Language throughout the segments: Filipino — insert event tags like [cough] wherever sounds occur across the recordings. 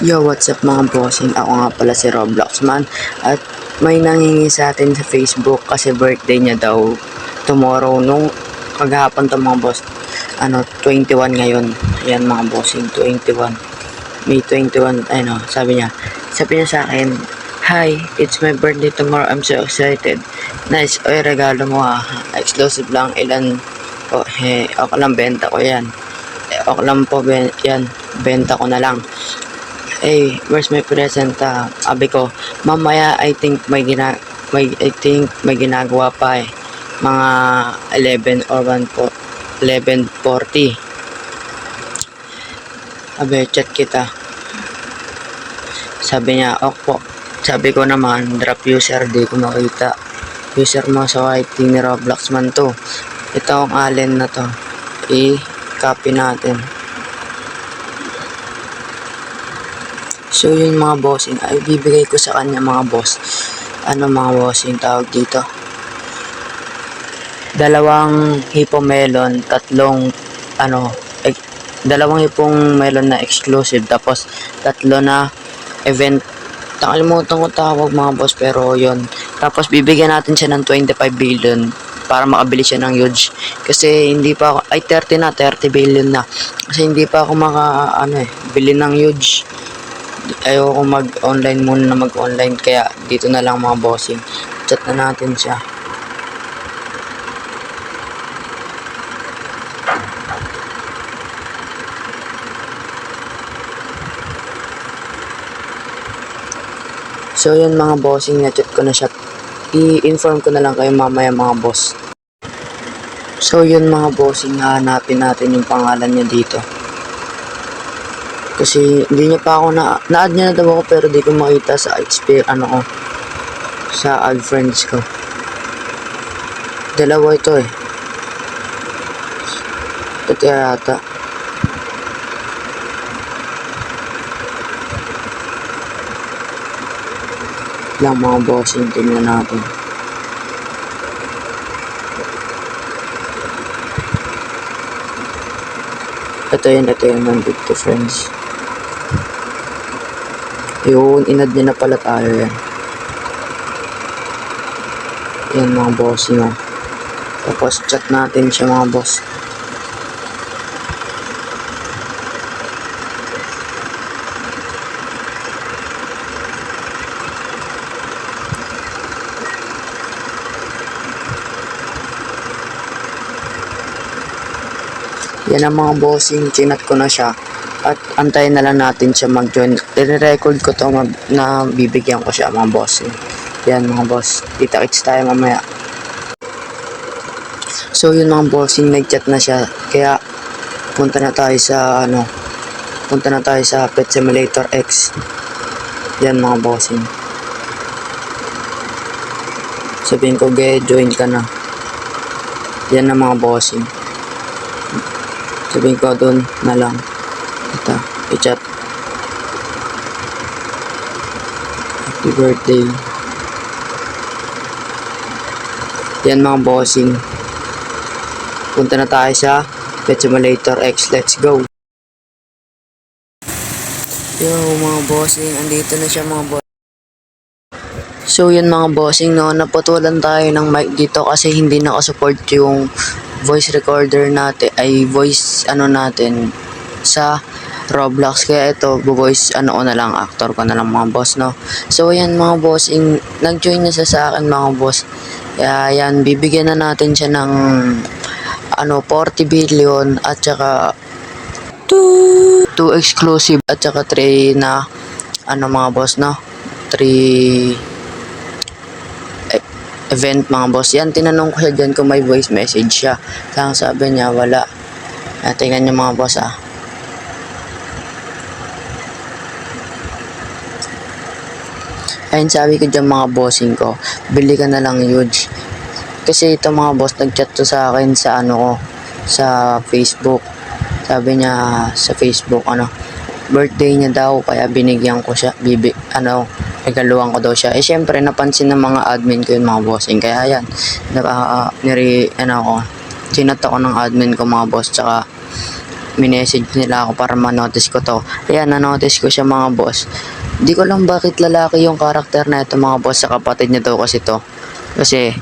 Yo, what's up mga bossing? Ako nga pala si Roblox man. At may nangingi sa atin sa Facebook kasi birthday niya daw tomorrow nung kagahapon to mga boss. Ano, 21 ngayon. Ayan mga bossing, 21. May 21, ano, sabi niya. Sabi niya sa akin, Hi, it's my birthday tomorrow. I'm so excited. Nice. Oy, regalo mo ah. Exclusive lang. Ilan? Oh, he, ako lang benta ko yan. Eh, ako lang po, ben, yan. Benta ko na lang hey, where's my present? Uh, sabi ko, mamaya I think may gina may I think may ginagawa pa eh. Mga 11 or 1 po 11:40. Sabi, chat kita. Sabi niya, ok po. Sabi ko naman, drop user, di ko makita. User mo sa YT ni Roblox man to. Ito ang allen na to. I-copy natin. So yun mga bossing, ay bibigay ko sa kanya mga boss. Ano mga bossing tawag dito? Dalawang hippo melon, tatlong ano, eh, dalawang hipong melon na exclusive, tapos tatlo na event. Nakalimutan ko tawag mga boss, pero yun. Tapos bibigyan natin siya ng 25 billion para makabili siya ng huge. Kasi hindi pa ako, ay 30 na, 30 billion na. Kasi hindi pa ako maka, ano eh, bili ng huge ayoko mag-online muna na mag-online kaya dito na lang mga bossing. Chat na natin siya. So yun mga bossing na chat ko na siya. I-inform ko na lang kayo mamaya mga boss. So yun mga bossing hahanapin natin yung pangalan niya dito kasi hindi niya pa ako na na-add niya na daw ako pero di ko makita sa XP ano ko sa add friends ko. Dalawa ito eh. Ito yata. lang mga bossing tingnan natin. Ito yun, ito yun, nandito to friends. Yun, inad niya na pala tayo yan. Yan mga boss nyo. Tapos chat natin siya mga boss. Yan ang mga bossing, chinat ko na siya. At antayin na lang natin siya mag-join. I-record ko to na bibigyan ko siya mga bossing. Yan mga boss. Kita-kits tayo mamaya. So yun mga bossing, nag-chat na siya. Kaya punta na tayo sa ano, punta na tayo sa Pet Simulator X. Yan mga bossing. Sabihin ko, ge, join ka na. Yan ang mga bossing. Sabihin ko doon na lang. Ito, i-chat. Happy birthday. Yan mga bossing. Punta na tayo sa Pet Simulator X. Let's go. Yo mga bossing, andito na siya mga boss. So yun mga bossing no, naputulan tayo ng mic dito kasi hindi nakasupport yung voice recorder natin ay voice ano natin sa Roblox kaya ito voice ano ko na lang actor ko na lang mga boss no so yan mga boss in, nag-join na siya sa akin mga boss kaya yan bibigyan na natin siya ng ano 40 billion at saka 2 2 exclusive at saka 3 na ano mga boss no 3 event mga boss. Yan, tinanong ko siya dyan kung may voice message siya. Kaya sabi niya, wala. Tingnan niyo mga boss ah. Ayun sabi ko dyan mga bossing ko, bili ka na lang huge. Kasi ito mga boss, nagchat to sa akin sa ano ko, sa Facebook. Sabi niya sa Facebook, ano, birthday niya daw, kaya binigyan ko siya, bibi, ano, regaluhan ko daw siya. Eh, syempre, napansin ng mga admin ko yung mga bossing. Kaya yan, naka, uh, niri, ano ako, sinat ako ng admin ko mga boss. Tsaka, minessage nila ako para ma-notice ko to. Ayan, na-notice ko siya mga boss. Di ko lang bakit lalaki yung karakter na ito mga boss sa kapatid niya daw kasi to. Kasi,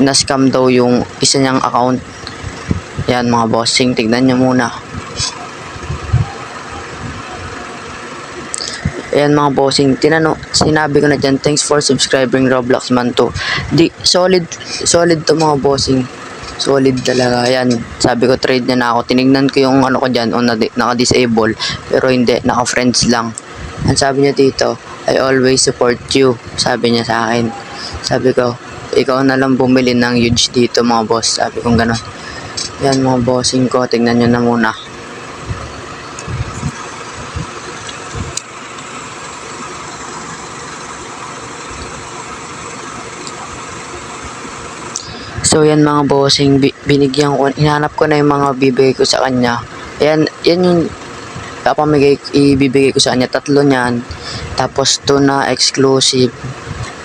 na-scam daw yung isa niyang account. Yan mga bossing, tignan niyo muna. Ayan mga bossing, tinano, sinabi ko na dyan, thanks for subscribing Roblox man to. Di, solid, solid to mga bossing. Solid talaga. Ayan, sabi ko trade niya na ako. Tinignan ko yung ano ko dyan, o na, naka-disable. Pero hindi, naka-friends lang. Ang sabi niya dito, I always support you. Sabi niya sa akin. Sabi ko, ikaw na lang bumili ng huge dito mga boss. Sabi ko gano'n. Yan mga bossing ko, tingnan nyo na muna. So yan mga bossing, bi- binigyan ko, hinanap ko na yung mga bibigay ko sa kanya. Yan, yan yung papamigay, ibibigay ko sa kanya. Tatlo niyan. Tapos to na exclusive.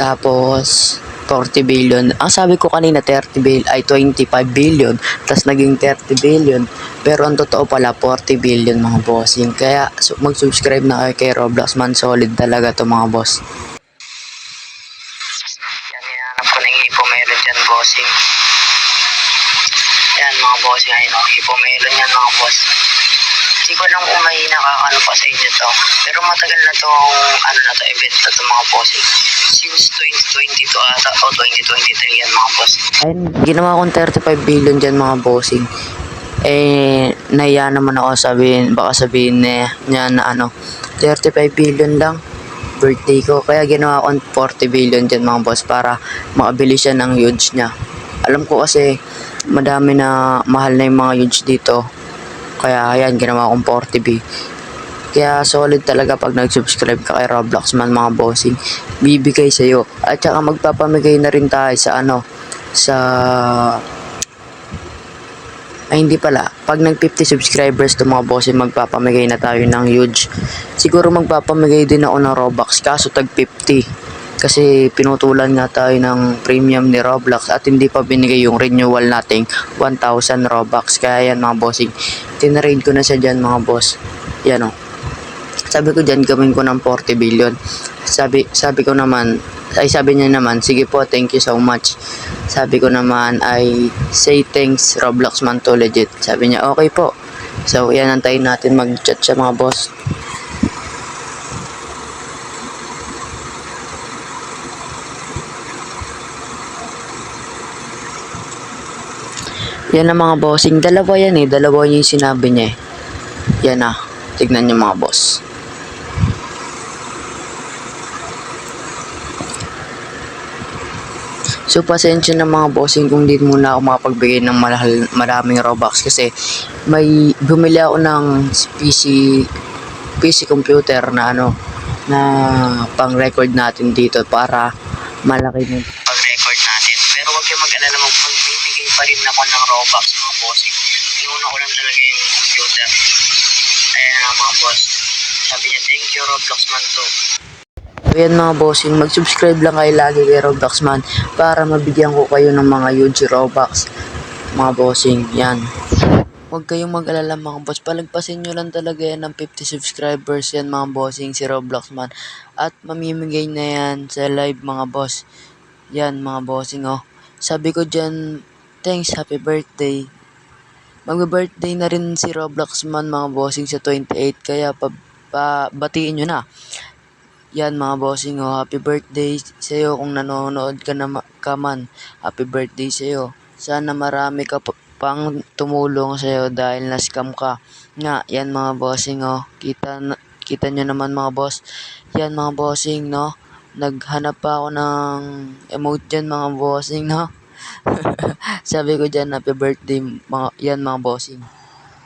Tapos 40 billion. Ang sabi ko kanina 30 billion ay 25 billion. Tapos naging 30 billion. Pero ang totoo pala 40 billion mga bossing. Kaya so, mag-subscribe na kayo kay Roblox man. Solid talaga to mga boss. Yan, hinanap ko ng hipo meron dyan, bossing. Yan, mga bossing, ayun o, hipo meron yan, mga boss. Hindi ko lang kung may nakakano pa sa inyo to. Pero matagal na to, ano na to, event na to, mga bossing. Since 2022 ata, o 2023 yan, mga boss. Ayun, ginawa kong 35 billion dyan, mga bossing. Eh, naiya naman ako sabihin, baka sabihin niya, niya na ano, 35 billion lang birthday ko. Kaya ginawa kong 40 billion dyan mga boss para makabili siya ng huge niya. Alam ko kasi madami na mahal na yung mga huge dito. Kaya ayan, ginawa kong 40 b. Kaya solid talaga pag nag-subscribe ka kay Roblox man mga bossing. Bibigay sa'yo. At saka magpapamigay na rin tayo sa ano, sa ay hindi pala. Pag nag 50 subscribers to mga bossing, magpapamigay na tayo ng huge. Siguro magpapamigay din ako ng Robux kaso tag 50. Kasi pinutulan nga tayo ng premium ni Roblox at hindi pa binigay yung renewal nating 1,000 Robux. Kaya yan mga bossing. Tinrade ko na siya dyan mga boss. Yan o. Sabi ko dyan gawin ko ng 40 billion. Sabi, sabi ko naman, ay sabi niya naman, sige po, thank you so much. Sabi ko naman ay say thanks Roblox man to legit. Sabi niya, okay po. So, yan antayin natin mag-chat siya mga boss. Yan ang mga bossing. Dalawa yan eh. Dalawa yung sinabi niya eh. Yan ah. Tignan niyo mga boss. So, pasensya na mga bossing kung di muna ako makapagbigay ng malahal, maraming Robux kasi may bumili ako ng PC PC computer na ano na pang-record natin dito para malaki. Pero kayong mag-alala mo magbibigay pa rin ako ng Robux mga bossing. Iuna ko lang talaga yung computer. Ayan nga mga boss. Sabi niya, thank you Roblox man to. So yan mga bossing, mag-subscribe lang kayo lagi kay Roblox man para mabigyan ko kayo ng mga huge Robux. Mga bossing, yan. Huwag kayong mag-alala mga boss, palagpasin nyo lang talaga yan ng 50 subscribers yan mga bossing si Roblox man. At mamimigay na yan sa live mga boss. Yan mga bossing oh. Sabi ko dyan, thanks, happy birthday. Magbe-birthday na rin si Roblox man mga bossing sa 28 kaya pa, pa batiin nyo na. Yan mga bossing oh, happy birthday sa iyo kung nanonood ka na ka man. Happy birthday sa iyo. Sana marami ka pa- pang tumulong sa iyo dahil na-scam ka. Nga, yan mga bossing oh. Kita kita nyo naman mga boss. Yan mga bossing no. Naghanap pa ako ng emote dyan mga bossing no. [laughs] Sabi ko dyan, happy birthday mga, yan mga bossing.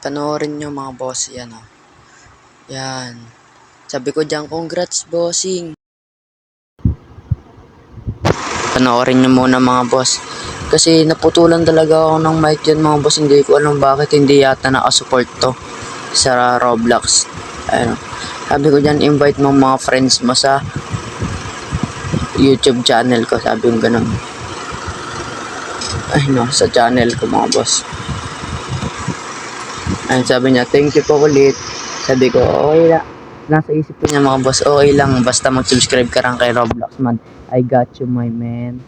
Panoorin nyo mga boss, yan oh. Yan. Sabi ko dyan, congrats bossing. Panoorin nyo muna mga boss. Kasi naputulan talaga ako ng mic dyan mga boss. Hindi ko alam bakit hindi yata nakasupport to sa Roblox. Ayun. Sabi ko dyan, invite mo mga friends mo sa YouTube channel ko. Sabi ko ganun. Ay no, sa channel ko mga boss. Ayun, sabi niya, thank you po ulit. Sabi ko, okay lang. Nasa isip ko niya mga boss, okay lang. Basta mag-subscribe ka lang kay Roblox man. I got you, my man.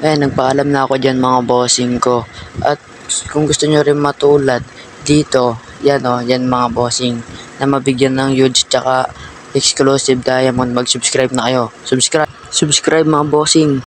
Eh, nagpaalam na ako dyan mga bossing ko. At kung gusto nyo rin matulad dito, yan o, yan mga bossing, na mabigyan ng huge tsaka exclusive diamond, mag-subscribe na kayo. Subscribe, subscribe mga bossing.